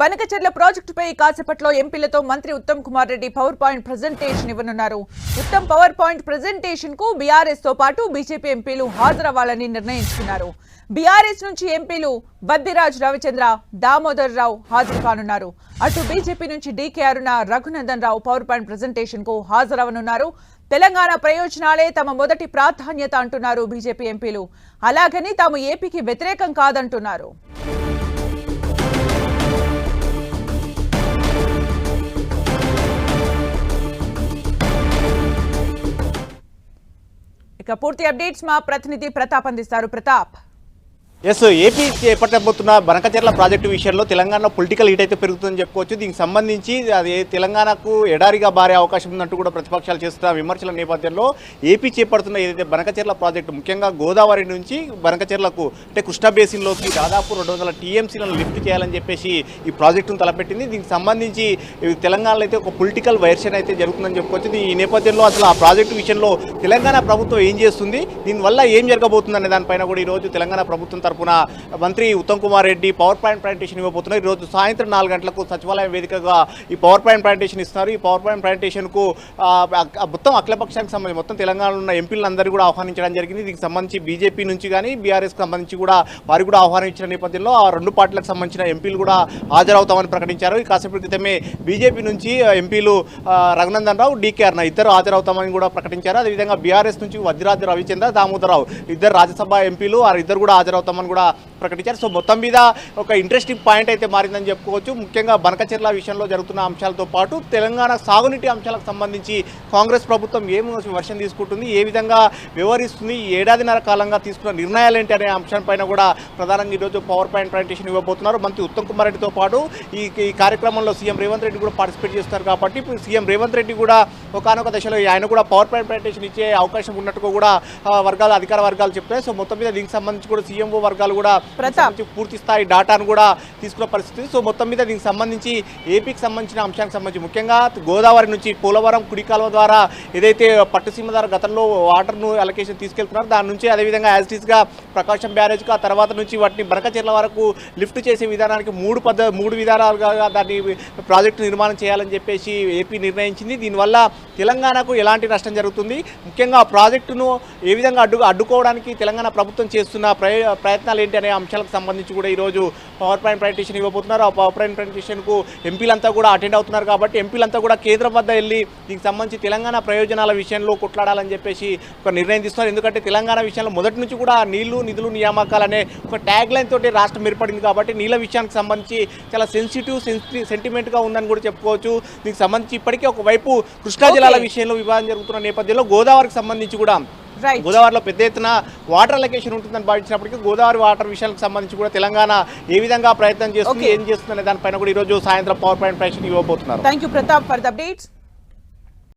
బనకచెర్ల ప్రాజెక్టుపై కాసేపట్లో ఎంపీలతో మంత్రి Uttam Kumar Reddy power point presentation ఇవ్వనున్నారు. ఉత్తమ్ పవర్ పాయింట్ ప్రజెంటేషన్కు బీఆర్ఎస్తో పాటు బీజేపీ ఎంపీలు హాజరవ్వాలని నిర్ణయించుకున్నారు. బీఆర్ఎస్ నుంచి ఎంపీలు బద్దిరాజ్ రవిచంద్ర దామోదర్ రావు హాజరు కానున్నారు. అటు బీజేపీ నుంచి DK Aruna Raghunandan Rao power point ప్రజెంటేషన్కు హాజరవనున్నారు తెలంగాణ ప్రయోజనాలే తమ మొదటి ప్రాధాన్యత అంటున్నారు బీజేపీ ఎంపీలు. అలాగని తాము ఏపీకి వ్యతిరేకం కాదంటున్నారు. ఇక పూర్తి అప్డేట్స్ మా ప్రతినిధి ప్రతాప్ అందిస్తారు. ప్రతాప్. ఎస్ ఏపీ చేపట్టబోతున్న బనకచెర్ల ప్రాజెక్టు విషయంలో తెలంగాణలో పొలిటికల్ హీట్ అయితే పెరుగుతుందని చెప్పుకోవచ్చు. దీనికి సంబంధించి అది తెలంగాణకు ఎడారిగా బారే అవకాశం ఉందంటూ కూడా ప్రతిపక్షాలు చేస్తున్న విమర్శల నేపథ్యంలో ఏపీ చేపడుతున్న ఏదైతే బనకచెర్ల ప్రాజెక్టు ముఖ్యంగా గోదావరి నుంచి బనకచెర్లకు అంటే కృష్ణా బేసిన్లోకి దాదాపు రెండు వందల టీఎంసీలను లిఫ్ట్ చేయాలని చెప్పేసి ఈ ప్రాజెక్టును తలపెట్టింది. దీనికి సంబంధించి తెలంగాణలో అయితే ఒక పొలిటికల్ వైర్షన్ అయితే జరుగుతుందని చెప్పుకోవచ్చు. ఈ నేపథ్యంలో అసలు ఆ ప్రాజెక్టు విషయంలో తెలంగాణ ప్రభుత్వం ఏం చేస్తుంది? దీనివల్ల ఏం జరగబోతుంది అనే దానిపైన కూడా ఈరోజు తెలంగాణ ప్రభుత్వం తరఫున మంత్రి Uttam Kumar Reddy power point presentation ఇవ్వబోతున్నారు. ఈరోజు సాయంత్రం నాలుగు గంటలకు సచివాలయం వేదికగా ఈ పవర్ పాయింట్ ప్రజెంటేషన్ ఇస్తున్నారు. ఈ పవర్ పాయింట్ ప్రజెంటేషన్కు మొత్తం అఖిలపక్షానికి సంబంధించి మొత్తం తెలంగాణలో ఉన్న ఎంపీలందరూ కూడా ఆహ్వానించడం జరిగింది. దీనికి సంబంధించి బీజేపీ నుంచి కానీ బీఆర్ఎస్కి సంబంధించి కూడా వారు కూడా ఆహ్వానించిన నేపథ్యంలో ఆ రెండు పార్టీలకు సంబంధించిన ఎంపీలు కూడా హాజరవుతామని ప్రకటించారు. ఈ కాసేపటి క్రితమే బీజేపీ నుంచి ఎంపీలు రఘునందన్ రావు డీకేఆర్ ఇద్దరు హాజరవుతామని కూడా ప్రకటించారు. అదేవిధంగా బీఆర్ఎస్ నుంచి వజ్రాజ్ రవిచంద్ర దామోదరరావు ఇద్దరు రాజ్యసభ ఎంపీలు వారు ఇద్దరు కూడా హాజరవుతామని కూడా ప్రకటించారు. సో మొత్తం మీద ఒక ఇంట్రెస్టింగ్ పాయింట్ అయితే మారిందని చెప్పుకోవచ్చు. ముఖ్యంగా బనకచెర్ల విషయంలో జరుగుతున్న అంశాలతో పాటు తెలంగాణ సాగునీటి అంశాలకు సంబంధించి కాంగ్రెస్ ప్రభుత్వం ఏం వర్షం తీసుకుంటుంది ఏ విధంగా వ్యవహరిస్తుంది ఈ ఏడాదిన్నర కాలంగా తీసుకున్న నిర్ణయాలు ఏంటి అనే అంశంపైన కూడా ప్రధానంగా ఈరోజు పవర్ పాయింట్ ప్రజెంటేషన్ ఇవ్వబోతున్నారు. మంత్రి ఉత్తమ్ కుమార్ రెడ్డితో పాటు ఈ ఈ కార్యక్రమంలో సీఎం రేవంత్ రెడ్డి కూడా పార్టిసిపేట్ చేస్తారు కాబట్టి ఇప్పుడు సీఎం రేవంత్ రెడ్డి కూడా ఒకనొక దశలో ఆయన కూడా పవర్ పాయింట్ ప్రజెంటేషన్ ఇచ్చే అవకాశం ఉన్నట్టుగా కూడా వర్గాలు అధికార వర్గాలు చెప్తాయి సో మొత్తం మీద దీనికి సంబంధించి కూడా సీఎంఓ వర్గాలు కూడా పూర్తి స్థాయి డాటాను కూడా తీసుకున్న పరిస్థితి. సో మొత్తం మీద దీనికి సంబంధించి ఏపీకి సంబంధించిన అంశానికి సంబంధించి ముఖ్యంగా గోదావరి నుంచి పోలవరం కుడి కాలువ ద్వారా ఏదైతే పట్టుసీమ ద్వారా గతంలో వాటర్ను అలొకేషన్ తీసుకెళ్తున్నారు దాని నుంచి అదేవిధంగా యాజ్గా ప్రకాశం బ్యారేజ్కి ఆ తర్వాత నుంచి వాటిని బనకచెర్ల వరకు లిఫ్ట్ చేసే విధానానికి మూడు పద్ధ మూడు విధానాలుగా దాన్ని ప్రాజెక్టు నిర్మాణం చేయాలని చెప్పేసి ఏపీ నిర్ణయించింది. దీనివల్ల తెలంగాణకు ఎలాంటి నష్టం జరుగుతుంది? ముఖ్యంగా ఆ ప్రాజెక్టును ఏ విధంగా అడ్డు అడ్డుకోవడానికి తెలంగాణ ప్రభుత్వం చేస్తున్న ప్రయ ప్రయత్నాలు ఏంటి అనే అంశాలకు సంబంధించి కూడా ఈరోజు పవర్ పాయింట్ ప్రజెంటేషన్ ఇవ్వబోతున్నారు. ఆ పవర్ పాయింట్ ప్రజెంటేషన్కు ఎంపీలంతా కూడా అటెండ్ అవుతున్నారు కాబట్టి ఎంపీలంతా కూడా కేంద్రం వద్ద వెళ్ళి దీనికి సంబంధించి తెలంగాణ ప్రయోజనాల విషయంలో కొట్లాడాలని చెప్పేసి ఒక నిర్ణయం తీసుకున్నారు ఎందుకంటే తెలంగాణ విషయంలో మొదటి నుంచి కూడా నీళ్ళు నిధులు నియామకాలు అనే ఒక ట్యాగ్ లైన్ తోటి రాష్ట్రం ఏర్పడింది కాబట్టి నీళ్ళ విషయానికి సంబంధించి చాలా సెన్సిటివ్ సెంటిమెంట్గా ఉందని కూడా చెప్పుకోవచ్చు. దీనికి సంబంధించి ఇప్పటికే ఒకవైపు కృష్ణా జిల్లాల. విషయంలో వివాదం జరుగుతున్న నేపథ్యంలో గోదావరికి సంబంధించి కూడా గోదావరిలో పెద్ద ఎత్తున వాటర్ అలొకేషన్ ఉంటుందని భావించినప్పటికీ గోదావరి వాటర్ విషయానికి సంబంధించి కూడా తెలంగాణ ఏ విధంగా ప్రయత్నం చేస్తుంది. ఏం చేస్తుంది అనే దానిపైన కూడా ఈరోజు సాయంత్రం పవర్ పాయింట్ ప్రశ్న ఇవ్వబోతున్నారు. Thank you Pratap for the updates